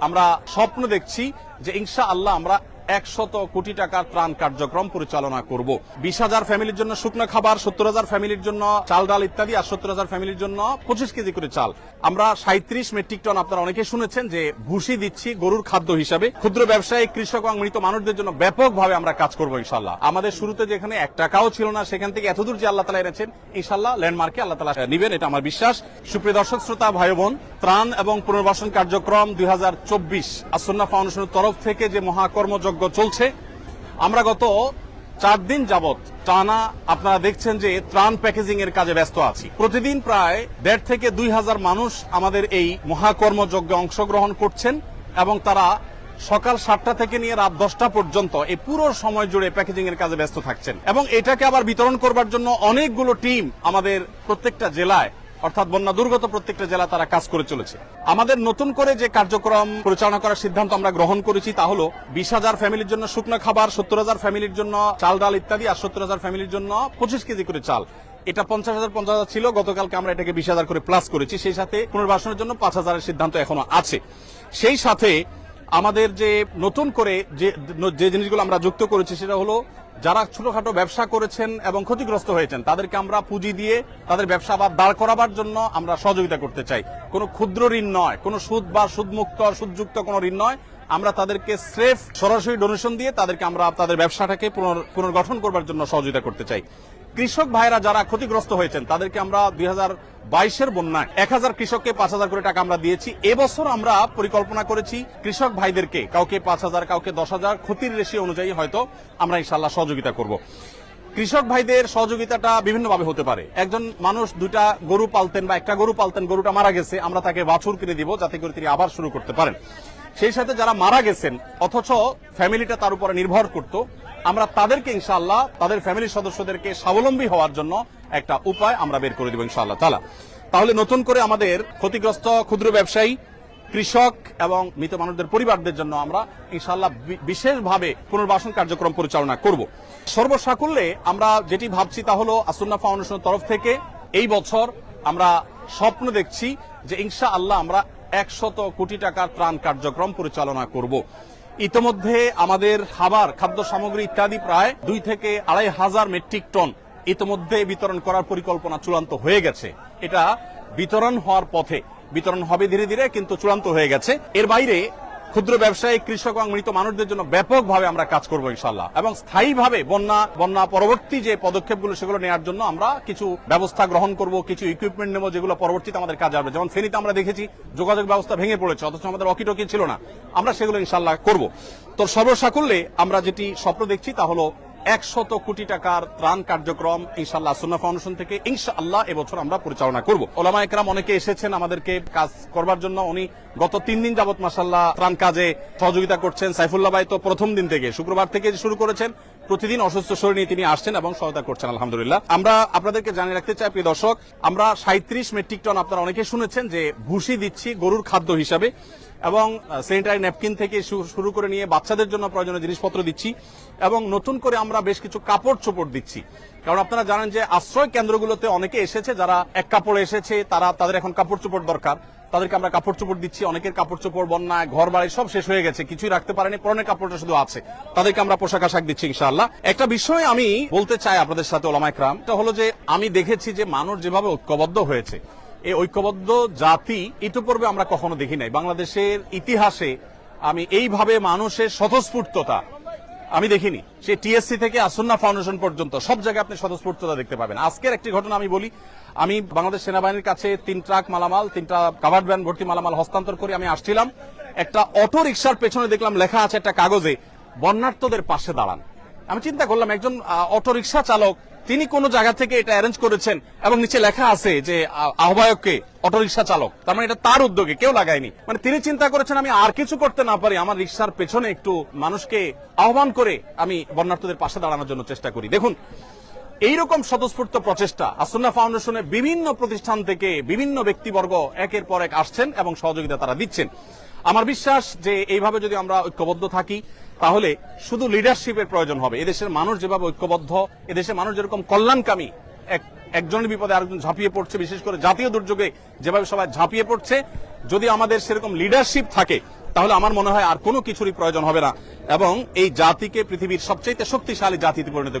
আমরা স্বপ্ন দেখছি যে ইনশা আল্লাহ আমরা একশত কোটি টাকার ত্রাণ কার্যক্রম পরিচালনা করব। বিশ হাজার ফ্যামিলির জন্য শুকনো খাবার, সত্তর হাজার ফ্যামিলির জন্য চাল, ডাল ইত্যাদি, আর সত্তর হাজার ফ্যামিলির জন্য পঁচিশ কেজি করে চাল। আমরা সাঁত্রিশ মেট্রিক টন আপনারা অনেকে শুনেছেন যে ভুসি দিচ্ছি গরুর খাদ্য হিসাবে। ক্ষুদ্র ব্যবসায়ী, কৃষক এবং মৃত মানুষদের জন্য ব্যাপকভাবে আমরা কাজ করব ইনশাল্লাহ আমাদের শুরুতে যেখানে এক টাকাও ছিল না, সেখান থেকে এতদূর যে আল্লাহ তালা এনেছেন ইনশাল্লাহ ল্যান্ডমার্কে আল্লাহ তালা নিবেন, এটা আমার বিশ্বাস। সুপ্রিয় দর্শক, শ্রোতা ভাই বোন ত্রাণ এবং পুনর্বাসন কার্যক্রম দুই হাজার চব্বিশ আসন্না ফাউন্ডেশনের তরফ থেকে যে মহাকর্মযজ্ঞ চলছে। আমরা গত চার দিন যাবত টানা আপনারা দেখছেন যে ত্রাণ প্যাকেজিং এর কাজে ব্যস্ত আছি। প্রতিদিন প্রায় দেড় থেকে দুই হাজার মানুষ আমাদের এই মহাকর্মযজ্ঞে অংশগ্রহণ করছেন এবং তারা সকাল সাতটা থেকে নিয়ে রাত দশটা পর্যন্ত এই পুরো সময় জুড়ে প্যাকেজিং এর কাজে ব্যস্ত থাকছেন। এবং এটাকে আবার বিতরণ করবার জন্য অনেকগুলো টিম আমাদের প্রত্যেকটা জেলায় অর্থাৎ বন্যা দুর্গত প্রত্যেকটা জেলা তারা কাজ করে চলেছে। আমাদের নতুন করে যে কার্যক্রম পরিচালনা করার সিদ্ধান্ত আমরা গ্রহণ করেছি তা হলো বিশ হাজার ফ্যামিলির জন্য শুকনো খাবার, সত্তর হাজার ফ্যামিলির জন্য চাল, ডাল ইত্যাদি আর সত্তর হাজার ফ্যামিলির জন্য পঁচিশ কেজি করে চাল। এটা পঞ্চাশ হাজার পঞ্চাশ হাজার ছিল, গতকালকে আমরা এটাকে বিশ হাজার করে প্লাস করেছি। সেই সাথে পুনর্বাসনের জন্য পাঁচ হাজারের সিদ্ধান্ত এখনও আছে। সেই সাথে আমাদের যে নতুন করে যে যে জিনিসগুলো আমরা যুক্ত করেছি সেটা হলো, যারা ছোটখাটো ব্যবসা করেছেন এবং ক্ষতিগ্রস্ত হয়েছেন, তাদেরকে আমরা পুঁজি দিয়ে তাদের ব্যবসা আবার দাঁড় করাবার জন্য আমরা সহযোগিতা করতে চাই। কোনো ক্ষুদ্র ঋণ নয়, কোনো সুদ বা সুদমুক্ত, সুদযুক্ত কোনো ঋণ নয় আমরা তাদেরকে স্রেফ সরাসরি ডোনেশন দিয়ে তাদেরকে আমরা তাদের ব্যবসাটাকে পুনর পুনর্গঠন করবার জন্য সহযোগিতা করতে চাই। কৃষক ভাইরা যারা ক্ষতিগ্রস্ত হয়েছেন, তাদেরকে আমরা দুই হাজার বাইশের বন্যায় এক হাজার কৃষককে পাঁচ হাজার করে টাকা আমরা দিয়েছি। এবছর আমরা পরিকল্পনা করেছি কৃষক ভাইদেরকে, কাউকে পাঁচ হাজার, কাউকে দশ হাজার, ক্ষতির রেশি অনুযায়ী হয়তো আমরা ইনশাল্লাহ সহযোগিতা করব। কৃষক ভাইদের সহযোগিতাটা বিভিন্নভাবে হতে পারে। একজন মানুষ দুটা গরু পালতেন বা একটা গরু পালতেন, গরুটা মারা গেছে, আমরা তাকে বাছুর কিনে দিব যাতে করে তিনি আবার শুরু করতে পারেন। সেই সাথে যারা মারা গেছেন, অথচ ফ্যামিলিটা তার উপরে নির্ভর করত, আমরা তাদেরকে ইনশাআল্লাহ, তাদের ফ্যামিলির সদস্যদেরকে স্বাবলম্বী হওয়ার জন্য একটা উপায় আমরা বের করে দেব ইনশাআল্লাহ। তালা, তাহলে নতুন করে আমাদের ক্ষতিগ্রস্ত, ক্ষুদ্র ব্যবসায়ী, কৃষক এবং মৃত মানুষদের পরিবারদের জন্য আমরা ইনশাল্লাহ বিশেষভাবে পুনর্বাসন কার্যক্রম পরিচালনা করব। সর্বসাকুল্যে আমরা যেটি ভাবছি তা হলো আসুন্না ফাউন্ডেশনের তরফ থেকে এই বছর আমরা স্বপ্ন দেখছি যে ইনশা আল্লাহ আমরা একশত কোটি টাকার ত্রাণ কার্যক্রম পরিচালনা করব। ইতিমধ্যে আমাদের খাবার, খাদ্য সামগ্রী ইত্যাদি প্রায় দুই থেকে আড়াই হাজার মেট্রিক টন ইতিমধ্যে বিতরণ করার পরিকল্পনা চূড়ান্ত হয়ে গেছে। এটা বিতরণ হওয়ার পথে। বিতরণ হবে ধীরে ধীরে, কিন্তু চূড়ান্ত হয়ে গেছে। এর বাইরে ক্ষুদ্র ব্যবসায়ী, কৃষক এবং মৃত মানুষদের জন্য ব্যাপকভাবে আমরা কাজ করব ইনশাল্লাহ এবং স্থায়ীভাবে বন্যা বন্যা পরবর্তী যে পদক্ষেপগুলো সেগুলো নেওয়ার জন্য আমরা কিছু ব্যবস্থা গ্রহণ করব, কিছু ইকুইপমেন্ট নেব যেগুলো পরবর্তীতে আমাদের কাজে আসবে। যেমন ফেনীতে আমরা দেখেছি যোগাযোগ ব্যবস্থা ভেঙে পড়েছে, অথচ আমাদের অকিটকি ছিল না। আমরা সেগুলো ইনশাল্লাহ করব। তো সর্বসাকুল্যে আমরা যেটি স্বপ্ন দেখছি তা হলো একশত কোটি টাকার ত্রাণ কার্যক্রম ইনশাল্লাহ সুন্না ফাউন্ডেশন থেকে ইনশাআল্লাহ এবছর আমরা পরিচালনা করব। ওলামা একরাম অনেকে এসেছেন আমাদেরকে কাজ করবার জন্য। উনি গত তিন দিন যাবত মাসাল্লাহ ত্রাণ কাজে সহযোগিতা করছেন। সাইফুল্লাহ ভাই তো প্রথম দিন থেকে, শুক্রবার থেকে শুরু করেছেন। প্রতিদিন অসুস্থ শরীর নিয়ে তিনি আসছেন এবং সহায়তা করছেন, আলহামদুলিল্লাহ। আমরা আপনাদেরকে জানিয়ে রাখতে চাই, প্রিয় দর্শক, আমরা সাঁত্রিশ মেট্রিক টন আপনারা অনেকে শুনেছেন যে ভুসি দিচ্ছি গরুর খাদ্য হিসাবে। এবং স্যানিটারি ন্যাপকিন থেকে শুরু করে নিয়ে বাচ্চাদের জন্য প্রয়োজনীয় জিনিসপত্র দিচ্ছি এবং নতুন করে আমরা বেশ কিছু কাপড় চোপড় দিচ্ছি। কারণ আপনারা জানেন যে আশ্রয় কেন্দ্রগুলোতে অনেকে এসেছে, যারা এক কাপড়ে এসেছে, তারা, তাদের এখন কাপড় চোপড় দরকার। তাদেরকে আমরা কাপড় চোপড় দিচ্ছি, অনেকের কাপড় চোপড় বন্যায় ঘর বাড়ি সব শেষ হয়ে গেছে, কিছুই রাখতে পারেনি পরনের কাপড়টা শুধু আছে। তাদেরকে আমরা পোশাক আশাক দিচ্ছি, ইনশাআল্লাহ। একটা বিষয় আমি বলতে চাই আপনাদের সাথে ওলামাইকরাম এটা হলো যে আমি দেখেছি যে মানুষ যেভাবে ঐক্যবদ্ধ হয়েছে এই ঐক্যবদ্ধ জাতি ইতিপূর্বে আমরা কখনো দেখি নাই। বাংলাদেশের ইতিহাসে আমি এইভাবে মানুষের স্বতঃস্ফূর্ততা আমি দেখিনি। সে টিএসসি থেকে আসন্না ফাউন্ডেশন পর্যন্ত সব জায়গায় আপনি স্বতঃস্ফূর্ততা দেখতে পাবেন। আজকের একটি ঘটনা আমি বলি, আমি বাংলাদেশ সেনাবাহিনীর কাছে তিন ট্রাক মালামাল তিনটা কাভার্ড ভ্যান ভর্তি মালামাল হস্তান্তর করে আমি আসছিলাম। একটা অটো রিক্সার পেছনে দেখলাম লেখা আছে একটা কাগজে বন্যার্থদের পাশে দাঁড়ান। আমি চিন্তা করলাম, একজন অটো রিক্সা চালক তিনি কোন জায়গা থেকে এটা অ্যারেঞ্জ করেছেন এবং নিচে লেখা আছে যে আহ্বায়ককে অটোরিকশা চালক। তার মানে এটা তার উদ্যোগে, কেউ লাগায়নি। মানে তিনি চিন্তা করেছেন, আমি আর কিছু করতে না পারি, আমার রিক্সার পেছনে একটু মানুষকে আহ্বান করে আমি বন্যার্থদের পাশে দাঁড়ানোর জন্য চেষ্টা করি। দেখুন এইরকম স্বতঃস্ফূর্ত প্রচেষ্টা আসন্না ফাউন্ডেশনের বিভিন্ন প্রতিষ্ঠান থেকে বিভিন্ন ব্যক্তিবর্গ একের পর এক আসছেন এবং সহযোগিতা তারা দিচ্ছেন। আমার বিশ্বাস যে এইভাবে যদি আমরা ঐক্যবদ্ধ থাকি, তাহলে শুধু লিডারশিপের প্রয়োজন হবে। এদেশের মানুষ যেভাবে ঐক্যবদ্ধ, এদেশের মানুষ যেরকম কল্যাণকামী, এক, একজনের বিপদে আরেকজন ঝাঁপিয়ে পড়ছে, বিশেষ করে জাতীয় দুর্যোগে যেভাবে সবাই ঝাঁপিয়ে পড়ছে, যদি আমাদের সেরকম লিডারশিপ থাকে, তাহলে আমার মনে হয় আর কোনো কিছুরই প্রয়োজন হবে না। এবং এই জাতিকে পৃথিবীর সবচেয়ে শক্তিশালী জাতিতে পরিণত